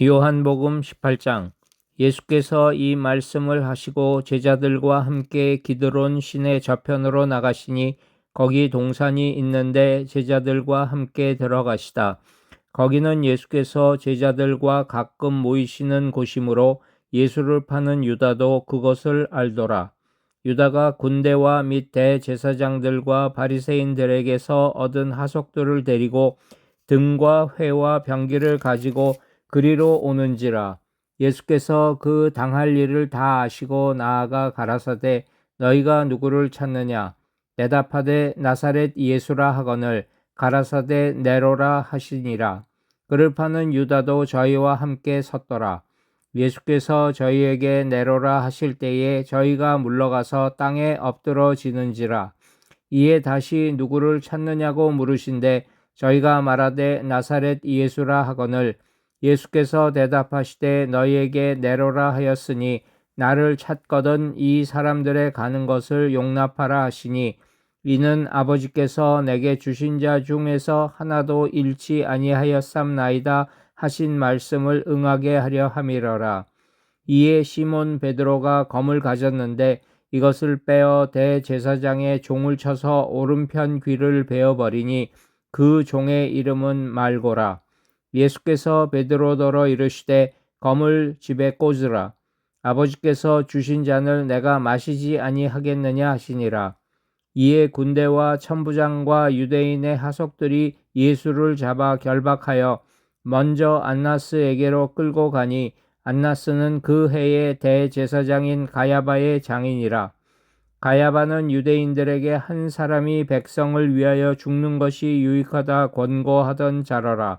요한복음 18장 예수께서 이 말씀을 하시고 제자들과 함께 기드론 시내 저편으로 나가시니 거기 동산이 있는데 제자들과 함께 들어가시다. 거기는 예수께서 제자들과 가끔 모이시는 곳이므로 예수를 파는 유다도 그것을 알더라. 유다가 군대와 및 대제사장들과 바리새인들에게서 얻은 하속들을 데리고 등과 회와 병기를 가지고 그리로 오는지라 예수께서 그 당할 일을 다 아시고 나아가 가라사대 너희가 누구를 찾느냐? 대답하되 나사렛 예수라 하거늘 가라사대 네로라 하시니라. 그를 파는 유다도 저희와 함께 섰더라. 예수께서 저희에게 내로라 하실 때에 저희가 물러가서 땅에 엎드러지는지라. 이에 다시 누구를 찾느냐고 물으신데 저희가 말하되 나사렛 예수라 하거늘 예수께서 대답하시되 너희에게 내로라 하였으니 나를 찾거든 이 사람들의 가는 것을 용납하라 하시니 이는 아버지께서 내게 주신 자 중에서 하나도 잃지 아니하였삼나이다 하신 말씀을 응하게 하려 함이러라. 이에 시몬 베드로가 검을 가졌는데 이것을 빼어 대제사장의 종을 쳐서 오른편 귀를 베어 버리니 그 종의 이름은 말고라. 예수께서 베드로더러 이르시되 검을 집에 꽂으라. 아버지께서 주신 잔을 내가 마시지 아니하겠느냐 하시니라. 이에 군대와 천부장과 유대인의 하속들이 예수를 잡아 결박하여 먼저 안나스에게로 끌고 가니 안나스는 그 해의 대제사장인 가야바의 장인이라. 가야바는 유대인들에게 한 사람이 백성을 위하여 죽는 것이 유익하다 권고하던 자러라.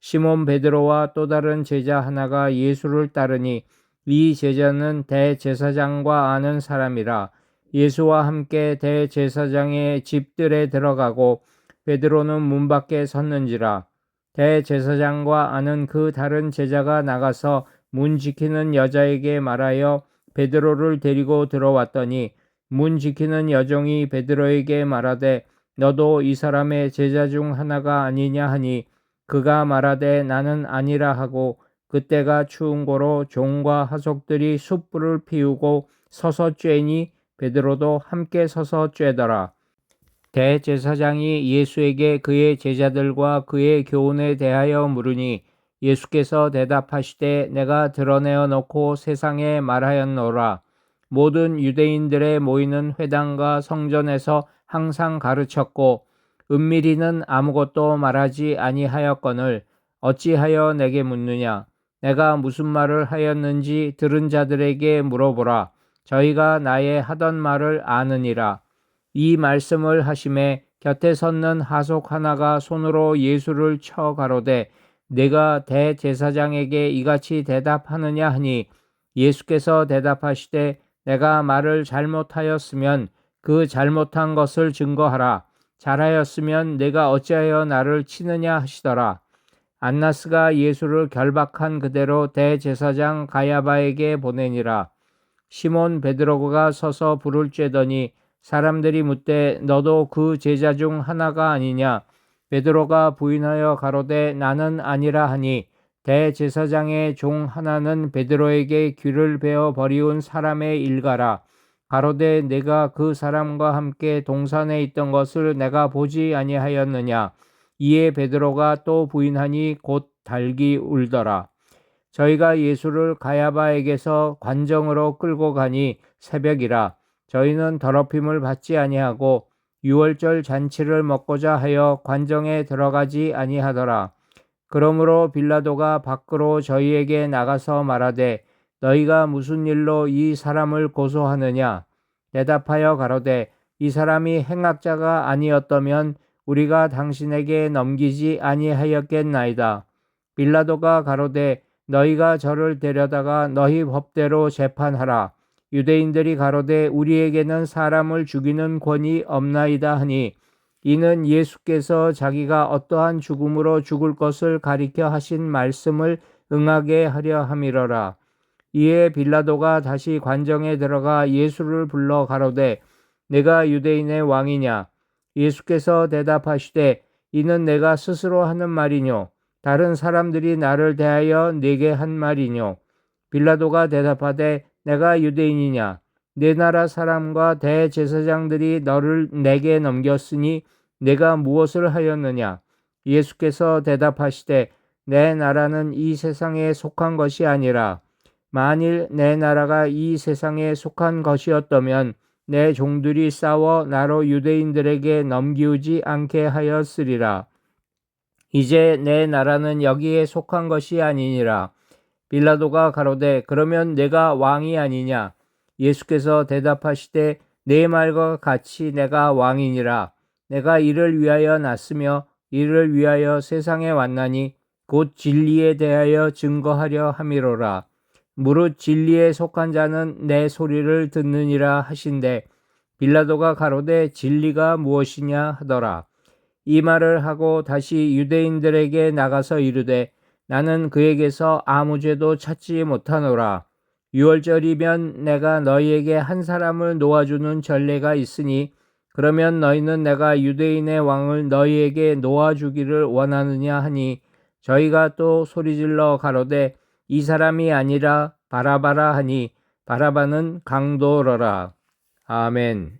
시몬 베드로와 또 다른 제자 하나가 예수를 따르니 이 제자는 대제사장과 아는 사람이라 예수와 함께 대제사장의 집들에 들어가고 베드로는 문 밖에 섰는지라 대제사장과 아는 그 다른 제자가 나가서 문 지키는 여자에게 말하여 베드로를 데리고 들어왔더니 문 지키는 여종이 베드로에게 말하되 너도 이 사람의 제자 중 하나가 아니냐 하니 그가 말하되 나는 아니라 하고 그때가 추운 고로 종과 하속들이 숯불을 피우고 서서 쬐니 베드로도 함께 서서 쬐더라. 대제사장이 예수에게 그의 제자들과 그의 교훈에 대하여 물으니 예수께서 대답하시되 내가 드러내어 놓고 세상에 말하였노라. 모든 유대인들의 모이는 회당과 성전에서 항상 가르쳤고 은밀히는 아무것도 말하지 아니하였거늘 어찌하여 내게 묻느냐? 내가 무슨 말을 하였는지 들은 자들에게 물어보라. 저희가 나의 하던 말을 아느니라. 이 말씀을 하심에 곁에 섰는 하속 하나가 손으로 예수를 쳐 가로되 내가 대제사장에게 이같이 대답하느냐 하니 예수께서 대답하시되 내가 말을 잘못하였으면 그 잘못한 것을 증거하라 잘하였으면 내가 어찌하여 나를 치느냐 하시더라. 안나스가 예수를 결박한 그대로 대제사장 가야바에게 보내니라. 시몬 베드로가 서서 불을 쬐더니 사람들이 묻되 너도 그 제자 중 하나가 아니냐? 베드로가 부인하여 가로되 나는 아니라 하니 대제사장의 종 하나는 베드로에게 귀를 베어 버리운 사람의 일가라. 가로되 내가 그 사람과 함께 동산에 있던 것을 내가 보지 아니하였느냐? 이에 베드로가 또 부인하니 곧 달기 울더라. 저희가 예수를 가야바에게서 관정으로 끌고 가니 새벽이라. 저희는 더럽힘을 받지 아니하고 유월절 잔치를 먹고자 하여 관정에 들어가지 아니하더라. 그러므로 빌라도가 밖으로 저희에게 나가서 말하되 너희가 무슨 일로 이 사람을 고소하느냐? 대답하여 가로되 이 사람이 행악자가 아니었다면 우리가 당신에게 넘기지 아니하였겠나이다. 빌라도가 가로되 너희가 저를 데려다가 너희 법대로 재판하라. 유대인들이 가로되 우리에게는 사람을 죽이는 권이 없나이다 하니 이는 예수께서 자기가 어떠한 죽음으로 죽을 것을 가리켜 하신 말씀을 응하게 하려 함이러라. 이에 빌라도가 다시 관정에 들어가 예수를 불러 가로되 내가 유대인의 왕이냐? 예수께서 대답하시되 이는 내가 스스로 하는 말이뇨. 다른 사람들이 나를 대하여 내게 한 말이뇨. 빌라도가 대답하되 내가 유대인이냐? 내 나라 사람과 대제사장들이 너를 내게 넘겼으니 내가 무엇을 하였느냐? 예수께서 대답하시되 내 나라는 이 세상에 속한 것이 아니라 만일 내 나라가 이 세상에 속한 것이었다면 내 종들이 싸워 나로 유대인들에게 넘기우지 않게 하였으리라. 이제 내 나라는 여기에 속한 것이 아니니라. 빌라도가 가로되 그러면 내가 왕이 아니냐? 예수께서 대답하시되 내 말과 같이 내가 왕이니라. 내가 이를 위하여 났으며 이를 위하여 세상에 왔나니 곧 진리에 대하여 증거하려 함이로라. 무릇 진리에 속한 자는 내 소리를 듣느니라 하신대 빌라도가 가로되 진리가 무엇이냐 하더라. 이 말을 하고 다시 유대인들에게 나가서 이르되 나는 그에게서 아무 죄도 찾지 못하노라. 유월절이면 내가 너희에게 한 사람을 놓아주는 전례가 있으니 그러면 너희는 내가 유대인의 왕을 너희에게 놓아주기를 원하느냐 하니 저희가 또 소리질러 가로되 이 사람이 아니라 바라바라 하니 바라바는 강도러라. 아멘.